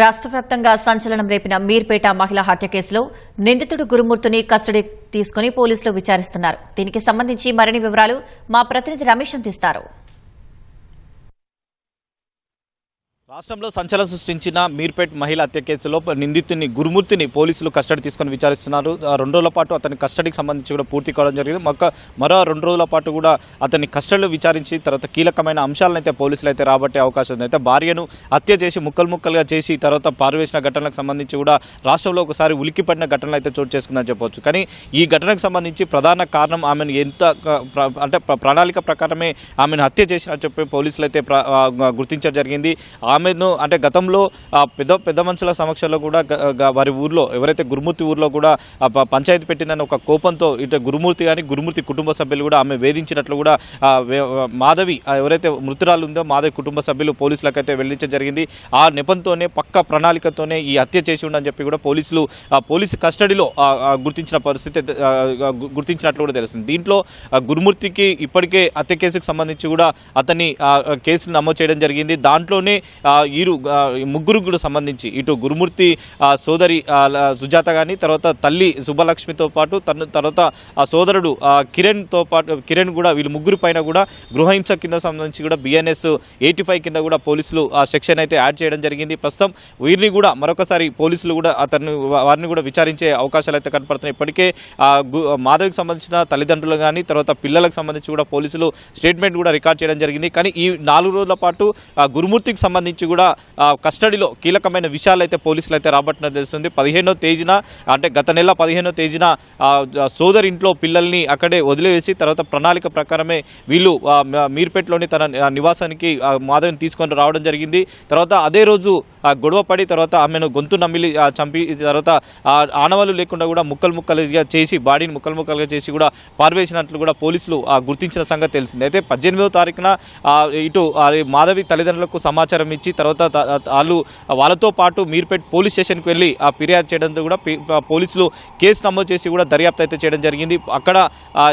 రాష్ట్ర వ్యాప్తంగా సంచలనం రేపిన మీర్పేట మహిళా హత్య కేసులో నిందితుడు గురుమూర్తిని కస్టడీ తీసుకుని పోలీసులు విచారిస్తున్నారు. దీనికి సంబంధించి మరిన్ని వివరాలు మా ప్రతినిధి రమేష్ అందిస్తారు. రాష్ట్రంలో సంచలనం సృష్టించిన మీర్పేట్ మహిళ హత్య కేసులో నిందితుని గురుమూర్తిని పోలీసులు కస్టడీ తీసుకొని విచారిస్తున్నారు. రెండు రోజుల పాటు అతని కస్టడీకి సంబంధించి కూడా పూర్తి కావడం జరిగింది. మొక్క మరో రెండు రోజుల పాటు కూడా అతన్ని కస్టడీలో విచారించి తర్వాత కీలకమైన అంశాలను అయితే పోలీసులు అయితే రాబట్టే అవకాశం ఉంది. అయితే భార్యను హత్య చేసి ముక్కలు ముక్కలుగా చేసి తర్వాత పారవేసిన ఘటనలకు సంబంధించి కూడా రాష్ట్రంలో ఒకసారి ఉలిక్కిపడిన ఘటనలు అయితే చోటు చేసుకుందని చెప్పవచ్చు కానీ ఈ ఘటనకు సంబంధించి ప్రధాన కారణం ఆమెను ఎంత అంటే ప్ర- ప్రణాళిక ప్రకారమే ఆమెను హత్య చేసినట్టు చెప్పి పోలీసులు అయితే గుర్తించడం జరిగింది. ఆమెను అంటే గతంలో పెద్ద పెద్ద మనుషుల సమక్షంలో కూడా వారి ఊర్లో ఎవరైతే గురుమూర్తి ఊర్లో కూడా పంచాయతీ పెట్టిందని ఒక కోపంతో ఇటు గురుమూర్తి కానీ గురుమూర్తి కుటుంబ సభ్యులు కూడా ఆమె వేధించినట్లు కూడా మాధవి ఎవరైతే మృతురాలు ఉందో మాధవి కుటుంబ సభ్యులు పోలీసులకైతే వెల్లడించడం జరిగింది. ఆ నెపంతోనే పక్క ప్రణాళికతోనే ఈ హత్య చేసి ఉండని చెప్పి కూడా పోలీసులు పోలీసు కస్టడీలో గుర్తించిన పరిస్థితి గుర్తించినట్లు కూడా తెలుస్తుంది. దీంట్లో గురుమూర్తికి ఇప్పటికే హత్య కేసుకు సంబంధించి కూడా అతన్ని కేసులు ఆ, కేసును నమోదు చేయడం జరిగింది. దాంట్లోనే ఆ, ఈరు ముగ్గురు కూడా సంబంధించి ఇటు గురుమూర్తి సోదరి సుజాత కానీ తర్వాత తల్లి సుబ్బలక్ష్మితో పాటు తన తర్వాత ఆ సోదరుడు ఆ, కిరణ్తో పాటు కిరణ్ కూడా వీళ్ళు ముగ్గురు పైన కూడా గృహహింస కింద సంబంధించి కూడా బిఎన్ఎస్ ఎయిటీ ఫైవ్ కింద కూడా పోలీసులు ఆ సెక్షన్ అయితే యాడ్ చేయడం జరిగింది. ప్రస్తుతం వీరిని కూడా మరొకసారి పోలీసులు కూడా అతన్ని వారిని కూడా విచారించే అవకాశాలు అయితే కనపడుతున్నాయి. ఇప్పటికే గు- మాధవికి సంబంధించిన తల్లిదండ్రులు కానీ తర్వాత పిల్లలకు సంబంధించి కూడా పోలీసులు స్టేట్మెంట్ కూడా రికార్డ్ చేయడం జరిగింది. కానీ ఈ నాలుగు రోజుల పాటు గురుమూర్తికి సంబంధించి కూడా ఆ కస్టడీలో కీలకమైన విషయాలు అయితే పోలీసులు అయితే రాబట్టినట్టు తెలుస్తుంది. పదిహేనో తేదీన అంటే గత నెల పదిహేనో తేదీన సోదరి ఇంట్లో పిల్లల్ని అక్కడే వదిలివేసి తర్వాత ప్రణాళిక ప్రకారమే వీళ్ళు మీర్పేటలోని తన ఆ, నివాసానికి మాధవిని తీసుకొని రావడం జరిగింది. తర్వాత అదే రోజు ఆ, గొడవ పడి తర్వాత ఆమెను గొంతు నమ్మిలి చంపి తర్వాత ఆ ఆనవాళ్ళు లేకుండా కూడా ముక్కలు ముక్కలుగా చేసి బాడీని ముక్కలు ముక్కలుగా చేసి కూడా పారవేసినట్లు కూడా పోలీసులు ఆ, గుర్తించిన సంగతి తెలిసింది. అయితే పద్దెనిమిదవ తారీఖున ఆ, ఇటు ఆ, మాధవి తల్లిదండ్రులకు సమాచారం ఇచ్చి తర్వాత వాళ్ళు వాళ్ళతో పాటు మీర్పేట్ పోలీస్ స్టేషన్కి వెళ్ళి ఆ ఫిర్యాదు చేయడంతో కూడా పోలీసులు కేసు నమోదు చేసి కూడా దర్యాప్తు అయితే చేయడం జరిగింది. అక్కడ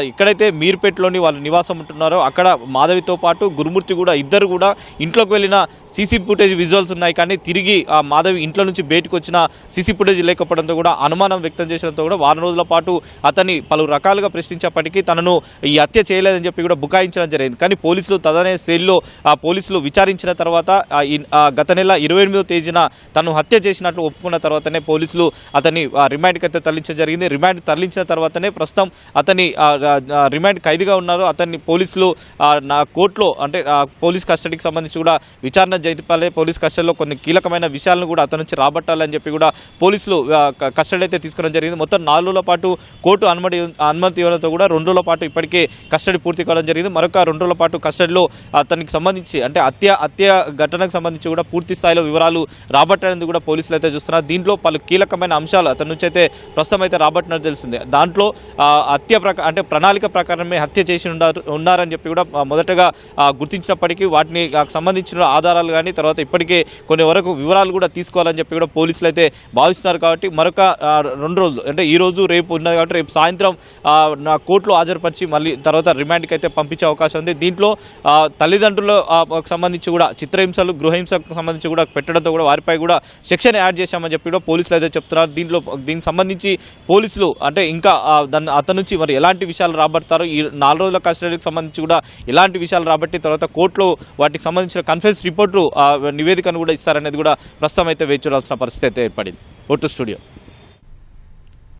ఇక్కడైతే ఎక్కడైతే మీర్పేటలోని వాళ్ళు నివాసం ఉంటున్నారో. అక్కడ మాధవితో పాటు గురుమూర్తి కూడా ఇద్దరు కూడా ఇంట్లోకి వెళ్ళిన సీసీ ఫుటేజ్ విజువల్స్ ఉన్నాయి. కానీ తిరిగి ఆ మాధవి ఇంట్లో నుంచి బయటకు వచ్చిన సీసీ ఫుటేజ్ లేకపోవడంతో కూడా అనుమానం వ్యక్తం చేసడంతో కూడా వారం రోజుల పాటు అతన్ని పలు రకాలుగా ప్రశ్నించేప్పటికీ తనను ఈ హత్య చేయలేదని చెప్పి కూడా బుకాయించడం జరిగింది. కానీ పోలీసులు తదనే సెల్లో ఆ పోలీసులు విచారించిన తర్వాత ఈ- గత నెల ఇరవై ఎనిమిదో తేదీన తను హత్య చేసినట్లు ఒప్పుకున్న తర్వాతనే పోలీసులు అతన్ని ఆ, రిమాండ్కి అయితే తరలించడం జరిగింది. రిమాండ్ తరలించిన తర్వాతనే ప్రస్తుతం అతని రిమాండ్ ఖైదీగా ఉన్నారు. అతన్ని పోలీసులు నా కోర్టులో అంటే పోలీస్ కస్టడీకి సంబంధించి కూడా విచారణ జైపాలే పోలీస్ కస్టడీలో కొన్ని కీలకమైన విషయాలను కూడా అతని నుంచి రాబట్టాలని చెప్పి కూడా పోలీసులు కస్టడీ అయితే తీసుకోవడం జరిగింది. మొత్తం నాలుగు రోజుల పాటు కోర్టు అనుమతి అనుమతి ఇవ్వడంతో కూడా రెండు రోజుల పాటు ఇప్పటికే కస్టడీ పూర్తి కావడం జరిగింది. మరొక రెండు రోజుల పాటు కస్టడీలో అతనికి సంబంధించి అంటే హత్య హత్య ఘటనకు సంబంధించి కూడా పూర్తి స్థాయిలో వివరాలు రాబట్టడానికి కూడా పోలీసులు అయితే చూస్తున్నారు. దీంట్లో పలు కీలకమైన అంశాలు అతని నుంచి అయితే ప్రస్తుతం అయితే రాబట్టినట్టు తెలిసింది దాంట్లో హత్య ప్రకా అంటే ప్రణాళిక ప్రకారమే హత్య చేసి ఉన్నారు ఉన్నారని చెప్పి కూడా మొదటగా గుర్తించినప్పటికీ వాటిని సంబంధించిన ఆధారాలు కానీ తర్వాత ఇప్పటికే కొన్ని వరకు వివరాలు కూడా తీసుకోవాలని చెప్పి కూడా పోలీసులు అయితే భావిస్తున్నారు కాబట్టి మరొక రెండు రోజులు అంటే ఈ రోజు రేపు ఉన్నది కాబట్టి రేపు సాయంత్రం నా కోర్టులో హాజరుపరిచి మళ్ళీ తర్వాత రిమాండ్కి అయితే పంపించే అవకాశం ఉంది. దీంట్లో తల్లిదండ్రులకు సంబంధించి కూడా చిత్రహింసలు అహింసకు సంబంధించి కూడా పెట్టడంతో కూడా వారిపై కూడా సెక్షన్ యాడ్ చేశామని చెప్పి కూడా పోలీసులు అయితే చెప్తున్నారు. దీంట్లో దీనికి సంబంధించి పోలీసులు అంటే ఇంకా దాన్ని అతని నుంచి మరి ఎలాంటి విషయాలు రాబడతారు? ఈ నాలుగు రోజుల కస్టడీకి సంబంధించి కూడా ఎలాంటి విషయాలు రాబట్టి తర్వాత కోర్టులో వాటికి సంబంధించిన కన్ఫరెన్స్ రిపోర్టు నివేదికను కూడా ఇస్తారనేది కూడా ప్రస్తుతం అయితే వేచి చూడాల్సిన పరిస్థితి అయితే ఏర్పడింది. Vote studio.